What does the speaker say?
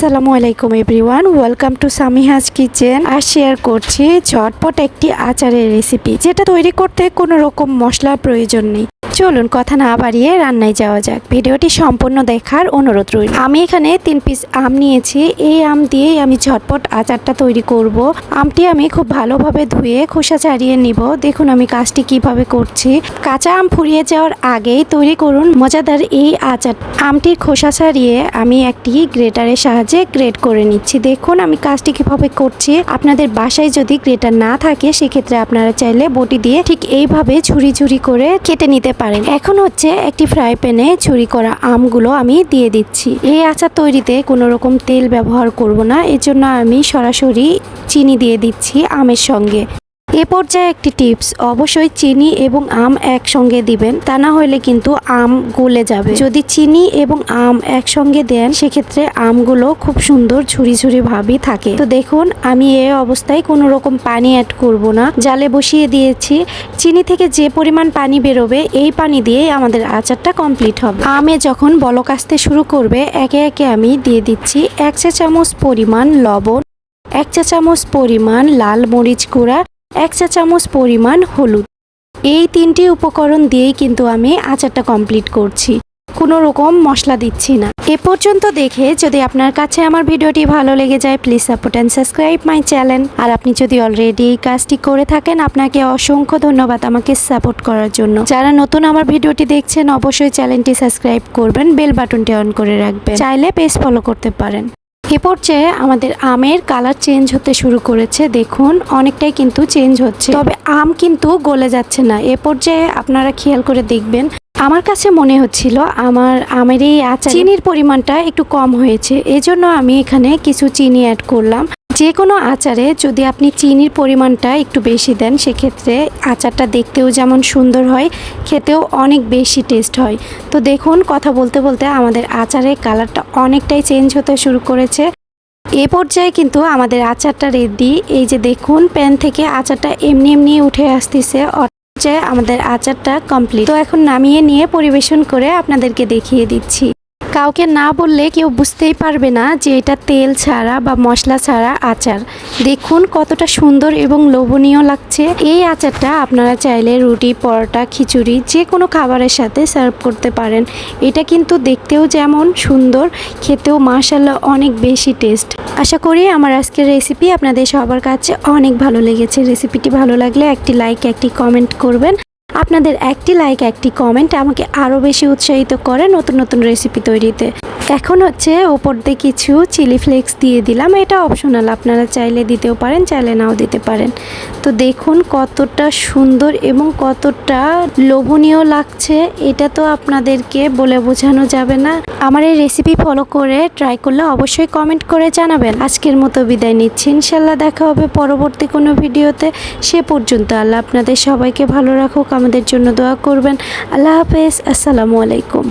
আসসালামু আলাইকুম everyone, welcome to Samiha's kitchen. R share করছি ঝটপট একটি আচারের রেসিপি, যেটা তৈরি করতে কোনো রকম মশলার প্রয়োজন নেই। চলুন কথা না বাড়িয়ে রান্নায় যাওয়া যাক। ভিডিওটি সম্পূর্ণ দেখার অনুরোধ রইল। আমি এখানে তিন পিস আম নিয়েছি। এই আম দিয়েই আমি ঝটপট আচারটা তৈরি করব। আমটি আমি খুব ভালোভাবে ধুয়ে খোসা ছাড়িয়ে নিব। দেখুন আমি কাজটি কীভাবে করছি। কাঁচা আম ফুরিয়ে যাওয়ার আগেই তৈরি করুন মজাদার এই আচার। আমটির খোসা ছাড়িয়ে আমি একটি গ্রেটারের সাহায্যে গ্রেট করে নিচ্ছি। দেখুন, আমি কাজটি কীভাবে করছি। আপনাদের বাসায় যদি গ্রেটার না থাকে, সেক্ষেত্রে আপনারা চাইলে বটি দিয়ে ঠিক এইভাবে ঝুরি ঝুরি করে কেটে নিতে পারেন। এখন হচ্ছে একটি ফ্রাই প্যানে ঝুরি করা আমগুলো আমি দিয়ে দিচ্ছি। এই আচার তৈরিতে কোনো রকম তেল ব্যবহার করব না। এর জন্য আমি সরাসরি চিনি দিয়ে দিচ্ছি আমের সঙ্গে। এ পর্যায়ে একটি টিপস অবশ্যই চিনি এবং আম একসঙ্গে দিবেন। তা না হলে কিন্তু আম গলে যাবে। যদি চিনি এবং আম একসঙ্গে দেন, সেক্ষেত্রে আমগুলো খুব সুন্দর ঝুরি ঝুরি ভাবই থাকে। তো দেখুন, আমি এই অবস্থায় কোনো রকম পানি অ্যাড করব না। জালে বসিয়ে দিয়েছি। চিনি থেকে যে পরিমাণ পানি বেরোবে, এই পানি দিয়ে আমাদের আচারটা কমপ্লিট হবে। আমে যখন বলক আসতে শুরু করবে, একে একে আমি দিয়ে দিচ্ছি এক চা চামচ পরিমাণ লবণ, এক চা চামচ পরিমাণ লাল মরিচ গুঁড়া এক চা চামচ পরিমাণ হলুদ। এই তিনটি উপকরণ দিয়েই কিন্তু আমি আচারটা কমপ্লিট করছি। কোনো রকম মশলা দিচ্ছি না। এ পর্যন্ত দেখে যদি আপনার কাছে আমার ভিডিওটি ভালো লেগে যায় please support and subscribe my channel আর আপনি যদি অলরেডি এই কাজটি করে থাকেন, আপনাকে অসংখ্য ধন্যবাদ আমাকে সাপোর্ট করার জন্য। যারা নতুন আমার ভিডিওটি দেখছেন, অবশ্যই চ্যানেলটি সাবস্ক্রাইব করবেন বেল বাটনটি অন করে রাখবেন। চাইলে পেজ ফলো করতে পারেন। এ পর্যায়ে আমাদের আমের কালার চেঞ্জ হতে শুরু করেছে। দেখুন অনেকটাই কিন্তু চেঞ্জ হচ্ছে। তবে আম কিন্তু গলে যাচ্ছে না। এ পর্যায়ে আপনারা খেয়াল করে দেখবেন আমার কাছে মনে হচ্ছিল আমার আমের এই আচার চিনির পরিমাণটা একটু কম হয়েছে। এজন্য আমি এখানে কিছু চিনি অ্যাড করলাম। যে কোনো আচারে যদি আপনি চিনির পরিমাণটা একটু বেশি দেন, সেক্ষেত্রে আচারটা দেখতেও যেমন সুন্দর হয়, খেতেও অনেক বেশি টেস্ট হয়। তো দেখুন, কথা বলতে বলতে আমাদের আচারের কালারটা অনেকটাই চেঞ্জ হতে শুরু করেছে। এ পর্যায়ে কিন্তু আমাদের আচারটা রেডি এই যে দেখুন প্যান থেকে আচারটা এমনি এমনি উঠে আসতেছে। যে আমাদের আচারটা কমপ্লিট তো এখন নামিয়ে নিয়ে পরিবেশন করে আপনাদেরকে দেখিয়ে দিচ্ছি। কাউকে না বললে কেউ বুঝতেই পারবে না যে এটা তেল ছাড়া বা মশলা ছাড়া আচার। দেখুন কতটা সুন্দর এবং লোভনীয় লাগছে। এই আচারটা আপনারা চাইলে রুটি, পরোটা, খিচুড়ি যে কোনো খাবারের সাথে সার্ভ করতে পারেন। এটা কিন্তু দেখতেও যেমন সুন্দর, খেতেও মাশাল্লাহ অনেক বেশি টেস্ট আশা করি আমার আজকের রেসিপি আপনাদের সবার কাছে অনেক ভালো লেগেছে। রেসিপিটি ভালো লাগলে একটি লাইক একটি কমেন্ট করবেন। আপনাদের একটি লাইক একটি কমেন্ট আমাকে আরও বেশি উৎসাহিত করে নতুন নতুন রেসিপি তৈরিতে। এখন হচ্ছে ওপর দিয়ে কিছু চিলি ফ্লেক্স দিয়ে দিলাম। এটা অপশনাল আপনারা চাইলে দিতেও পারেন, চাইলে নাও দিতে পারেন। তো দেখুন কতটা সুন্দর এবং কতটা লোভনীয় লাগছে, এটা তো আপনাদেরকে বলে বোঝানো যাবে না। আমার এই রেসিপি ফলো করে ট্রাই করলে অবশ্যই কমেন্ট করে জানাবেন। আজকের মতো বিদায় নিচ্ছি। ইনশাল্লাহ দেখা হবে পরবর্তী কোনো ভিডিওতে। সে পর্যন্ত আল্লাহ আপনাদের সবাইকে ভালো রাখুক, আমাদের জন্য দোয়া করবেন। আল্লাহ হাফেজ, আসসালামু আলাইকুম।